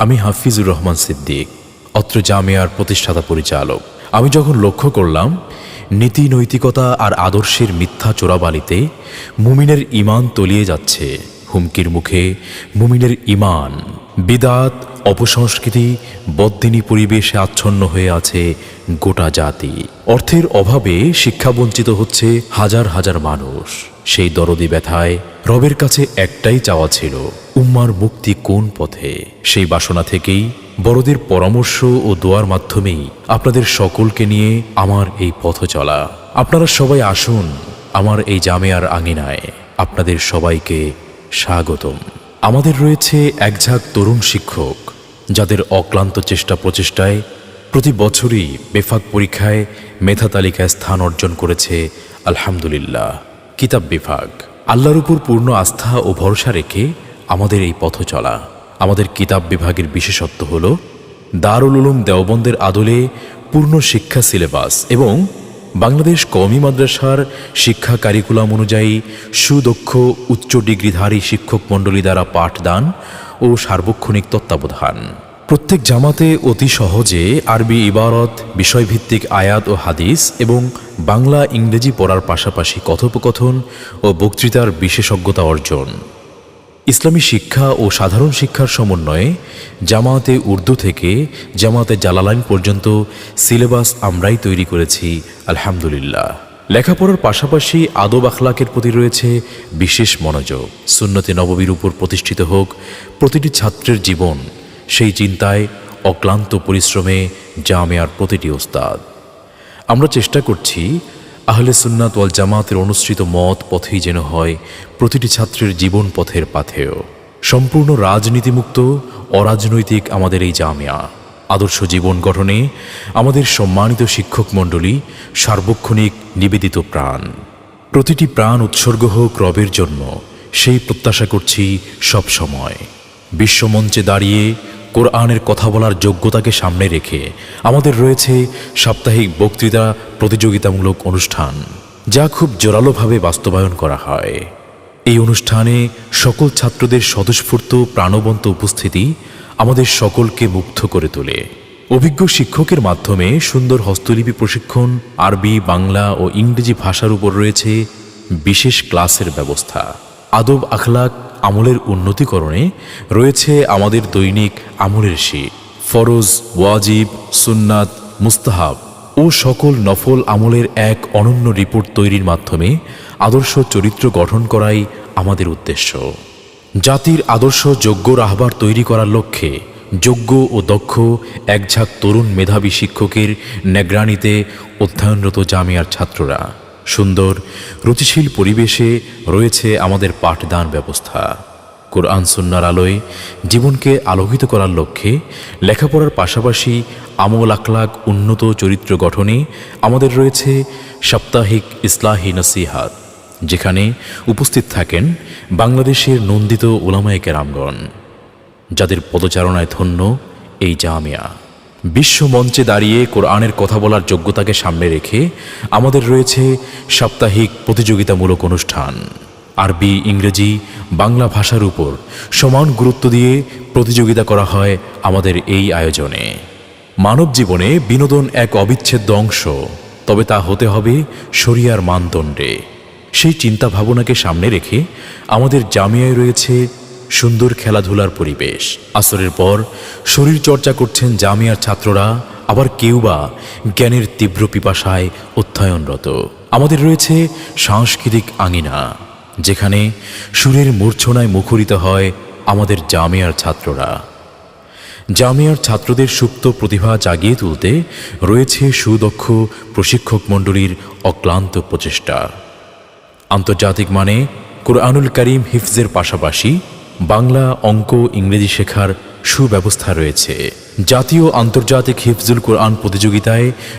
আমি হাফিজুর রহমান সিদ্দিক, অত্র জামিয়ার প্রতিষ্ঠাতা পরিচালক। আমি যখন লক্ষ্য করলাম, নীতি নৈতিকতা আর আদর্শের মিথ্যা চোরাবালিতে মুমিনের ইমান তলিয়ে যাচ্ছে। হুমকির মুখে মুমিনের ইমান বিদাত, অপসংস্কৃতি, বদ্দিনী পরিবেশে আচ্ছন্ন হয়ে আছে গোটা জাতি। অর্থের অভাবে শিক্ষা বঞ্চিত হচ্ছে হাজার হাজার মানুষ। সেই দরদি ব্যথায় রবের কাছে একটাই চাওয়া ছিল, উম্মার মুক্তি কোন পথে? সেই বাসনা থেকেই বড়দের পরামর্শ ও দোয়ার মাধ্যমেই আপনাদের সকলকে নিয়ে আমার এই পথ চলা। আপনারা সবাই আসুন, আমার এই জামেয়ার আঙিনায় আপনাদের সবাইকে স্বাগতম। আমাদের রয়েছে একঝাঁক তরুণ শিক্ষক, যাদের অক্লান্ত চেষ্টা প্রচেষ্টায় প্রতি বছরই বেফাক পরীক্ষায় মেধা তালিকায় স্থান অর্জন করেছে, আলহামদুলিল্লাহ। কিতাব বিভাগ। আল্লাহর উপর পূর্ণ আস্থা ও ভরসা রেখে আমাদের এই পথ চলা। আমাদের কিতাব বিভাগের বিশেষত্ব হল, দারুল উলুম দেওবন্দের আদলে পূর্ণ শিক্ষা সিলেবাস এবং বাংলাদেশ কওমি মাদ্রাসার শিক্ষা কারিকুলাম অনুযায়ী সুদক্ষ, উচ্চ ডিগ্রিধারী শিক্ষক মণ্ডলী দ্বারা পাঠদান ও সার্বক্ষণিক তত্ত্বাবধান। প্রত্যেক জামাতে অতি সহজে আরবি ইবারত, বিষয়ভিত্তিক আয়াত ও হাদিস এবং বাংলা ইংরেজি পড়ার পাশাপাশি কথোপকথন ও বক্তৃতার বিশেষজ্ঞতা অর্জন। ইসলামী শিক্ষা ও সাধারণ শিক্ষার সমন্বয়ে জামাতে উর্দু থেকে জামাতে জালালাইন পর্যন্ত সিলেবাস আমরাই তৈরি করেছি, আলহামদুলিল্লাহ। লেখাপড়ার পাশাপাশি আদব আখলাকের প্রতি রয়েছে বিশেষ মনোযোগ। সুন্নতে নববীর উপর প্রতিষ্ঠিত হোক প্রতিটি ছাত্রের জীবন সেই চিন্তায় অক্লান্ত পরিশ্রমে জামেয়ার প্রতিটি ওস্তাদ। আমরা চেষ্টা করছি আহলে সুন্নাত ওয়াল জামাতের অনুসৃত মত পথেই যেন হয় প্রতিটি ছাত্রের জীবন পথের পাথেয়। সম্পূর্ণ রাজনীতিমুক্ত, অরাজনৈতিক আমাদের এই জামিয়া। আদর্শ জীবন গঠনে আমাদের সম্মানিত শিক্ষক মণ্ডলী সার্বক্ষণিক নিবেদিত প্রাণ। প্রতিটি প্রাণ উৎসর্গ হোক রবের জন্য, সেই প্রত্যাশা করছি সব সময় বিশ্বমঞ্চে দাঁড়িয়ে কোরআনের কথা বলার যোগ্যতাকে সামনে রেখে আমাদের রয়েছে সাপ্তাহিক বক্তৃতা, প্রতিযোগিতামূলক অনুষ্ঠান, যা খুব জোরালোভাবে বাস্তবায়ন করা হয়। এই অনুষ্ঠানে সকল ছাত্রদের স্বতঃস্ফূর্ত, প্রাণবন্ত উপস্থিতি আমাদের সকলকে মুগ্ধ করে তোলে। অভিজ্ঞ শিক্ষকের মাধ্যমে সুন্দর হস্তলিপি প্রশিক্ষণ, আরবি, বাংলা ও ইংরেজি ভাষার উপর রয়েছে বিশেষ ক্লাসের ব্যবস্থা। আদব আখলাক আমলের উন্নতিকরণে রয়েছে আমাদের দৈনিক আমলের শীট। ফরজ, ওয়াজিব, সুন্নাত, মুস্তাহাব ও সকল নফল আমলের এক অনন্য রিপোর্ট তৈরির মাধ্যমে আদর্শ চরিত্র গঠন করাই আমাদের উদ্দেশ্য। জাতির আদর্শ যোগ্য রাহবার তৈরি করার লক্ষ্যে যোগ্য ও দক্ষ একঝাঁক তরুণ মেধাবী শিক্ষকের নেগ্রানিতে অধ্যয়নরত জামিয়ার ছাত্ররা। সুন্দর, রুচিশীল পরিবেশে রয়েছে আমাদের পাঠদান ব্যবস্থা। কোরআন সুন্নার আলোয় জীবনকে আলোকিত করার লক্ষ্যে লেখাপড়ার পাশাপাশি আমল আখলাক উন্নত চরিত্র গঠনে আমাদের রয়েছে সাপ্তাহিক ইসলাহি নসিহাত, যেখানে উপস্থিত থাকেন বাংলাদেশের নন্দিত ওলামায়ে কেরামগণ, যাদের পদচারণায় ধন্য এই জামিয়া। বিশ্ব মঞ্চে দাঁড়িয়ে কোরআনের কথা বলার যোগ্যতাকে সামনে রেখে আমাদের রয়েছে সাপ্তাহিক প্রতিযোগিতামূলক অনুষ্ঠান। আরবি, ইংরেজি, বাংলা ভাষার উপর সমান গুরুত্ব দিয়ে প্রতিযোগিতা করা হয় আমাদের এই আয়োজনে। মানব জীবনে বিনোদন এক অবিচ্ছেদ্য অংশ, তবে তা হতে হবে শরিয়ার মানদণ্ডে। সেই চিন্তা ভাবনাকে সামনে রেখে আমাদের জামিয়ায় রয়েছে সুন্দর খেলাধুলার পরিবেশ। আসরের পর শরীর চর্চা করছেন জামিয়ার ছাত্ররা, আবার কেউ বা জ্ঞানের তীব্র পিপাসায় অধ্যয়নরত। আমাদের রয়েছে সাংস্কৃতিক আঙিনা, যেখানে সুরের মূর্ছনায় মুখরিত হয় আমাদের জামিয়ার ছাত্ররা। জামিয়ার ছাত্রদের সুপ্ত প্রতিভা জাগিয়ে তুলতে রয়েছে সুদক্ষ প্রশিক্ষক মণ্ডলীর অক্লান্ত প্রচেষ্টা। আন্তর্জাতিক মানে কোরআনুল করিম হিফজের পাশাপাশি বাংলা অঙ্ক ইংরেজি শেখার সুব্যবস্থা রয়েছে। জাতীয় আন্তর্জাতিক হিফজুল কোরআন প্রতিযোগিতায়